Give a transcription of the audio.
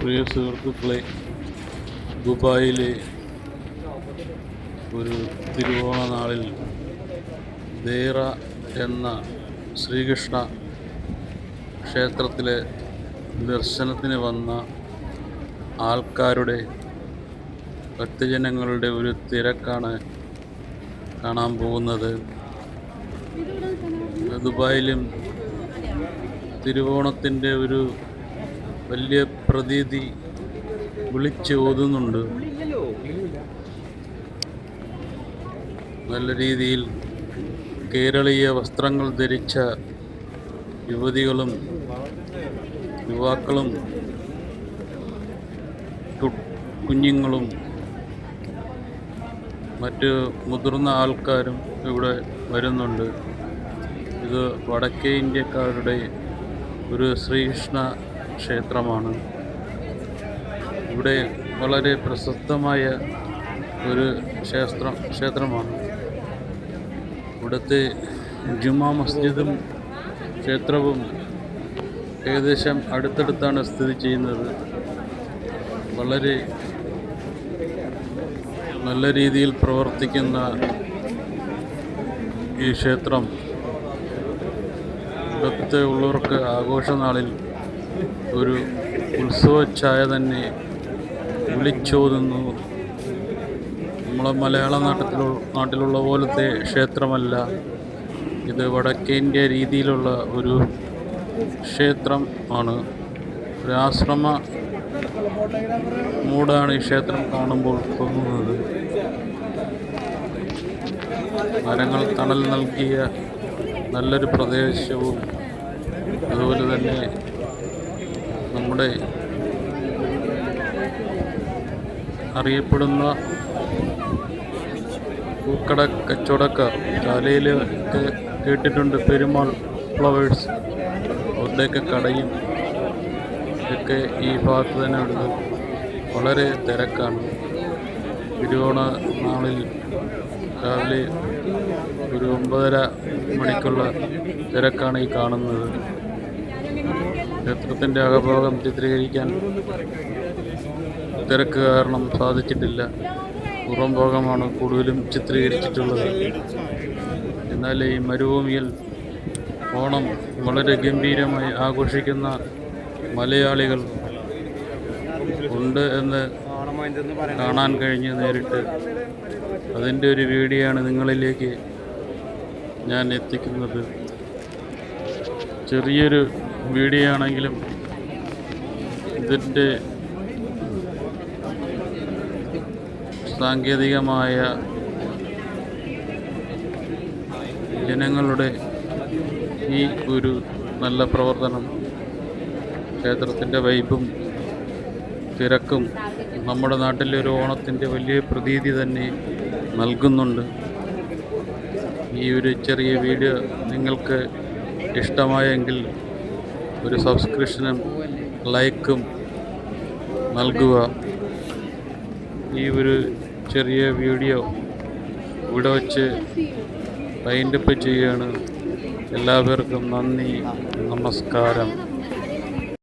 പ്രിയ സുഹൃത്തുക്കളെ ദുബായിലെ ഒരു തിരുവോണ നാളിൽ ദേറ എന്ന ശ്രീകൃഷ്ണ ക്ഷേത്രത്തിലെ ദർശനത്തിന് വന്ന ആൾക്കാരുടെ ഭക്തജനങ്ങളുടെ ഒരു തിരക്കാണ് കാണാൻ പോകുന്നത്. ദുബായിലും തിരുവോണത്തിന്റെ ഒരു വലിയ പ്രതീതി വിളിച്ചോതുന്നുണ്ട് നല്ല രീതിയിൽ കേരളീയ വസ്ത്രങ്ങൾ ധരിച്ച യുവതികളും യുവാക്കളും കുഞ്ഞുങ്ങളും മറ്റ് മുതിർന്ന ആൾക്കാരും ഇവിടെ വരുന്നുണ്ട്. ഇത് വടക്കേ ഇന്ത്യക്കാരുടെ ഒരു ശ്രീകൃഷ്ണ ക്ഷേത്രമാണ്. ഇവിടെ വളരെ പ്രശസ്തമായ ഒരു ക്ഷേത്രം ക്ഷേത്രമാണ്. ഇവിടുത്തെ ജുമാ മസ്ജിദും ക്ഷേത്രവും ഏകദേശം അടുത്തടുത്താണ് സ്ഥിതി ചെയ്യുന്നത്. വളരെ നല്ല രീതിയിൽ പ്രവർത്തിക്കുന്ന ഈ ക്ഷേത്രം ഇവിടുത്തെ ഉള്ളവർക്ക് ആഘോഷനാളിൽ ഒരു ഉത്സവഛായ തന്നെ വിളിച്ചോതുന്നു നമ്മളെ മലയാള നാട്ടിലുള്ള നാട്ടിലുള്ള പോലത്തെ ക്ഷേത്രമല്ല. ഇത് വടക്കേ ഇന്ത്യ രീതിയിലുള്ള ഒരു ക്ഷേത്രം ആണ്. ഒരു ആശ്രമ മൂടാണ് ഈ ക്ഷേത്രം കാണുമ്പോൾ തോന്നുന്നത്. മരങ്ങൾ തണൽ നൽകിയ നല്ലൊരു പ്രദേശവും അതുപോലെ തന്നെ നമ്മുടെ അറിയപ്പെടുന്ന പൂക്കട കച്ചവടക്കാർ. ചാലയിൽ ഒക്കെ കേട്ടിട്ടുണ്ട് പെരുമാൾ ഫ്ലവേഴ്സ്. അവരുടെയൊക്കെ കടയും ഒക്കെ ഈ ഭാഗത്ത് തന്നെ ഉണ്ട്. വളരെ തിരക്കാണ്. തിരുവോണ നാളിൽ രാവിലെ ഒരു ഒമ്പതര മണിക്കുള്ള തിരക്കാണ് ഈ കാണുന്നത്. ക്ഷേത്രത്തിന്റെ അകഭാഗം ചിത്രീകരിക്കാൻ തിരക്ക് കാരണം സാധിച്ചിട്ടില്ല. പുറം ഭാഗമാണ് കൂടുതലും ചിത്രീകരിച്ചിട്ടുള്ളത്. എന്നാൽ ഈ മരുഭൂമിയിൽ ഓണം വളരെ ഗംഭീരമായി ആഘോഷിക്കുന്ന മലയാളികൾ ഉണ്ട് എന്ന് കാണാൻ കഴിഞ്ഞ് നേരിട്ട്. അതിന്റെ ഒരു വീഡിയോ ആണ് നിങ്ങളിലേക്ക് ഞാൻ എത്തിക്കുന്നത്. ചെറിയൊരു വീഡിയോ ആണെങ്കിലും ഇതിന്റെ സാങ്കേതികമായ ജനങ്ങളുടെ ഈ ഒരു നല്ല പ്രവർത്തനം ക്ഷേത്രത്തിന്റെ വൈബും തിരക്കും നമ്മുടെ നാട്ടിലെ ഒരു ഓണത്തിന്റെ വലിയ പ്രതീതി തന്നെ നൽകുന്നുണ്ട്. ഈ ഒരു ചെറിയ വീഡിയോ നിങ്ങൾക്ക് ഇഷ്ടമായെങ്കിൽ ഒരു സബ്സ്ക്രിപ്ഷനും ലൈക്കും നൽകുക. ഈ ഒരു ചെറിയ വീഡിയോ ഇവിടെ വച്ച് വൈൻഡപ്പ് ചെയ്യുകയാണ് എല്ലാവർക്കും നന്ദി നമസ്കാരം.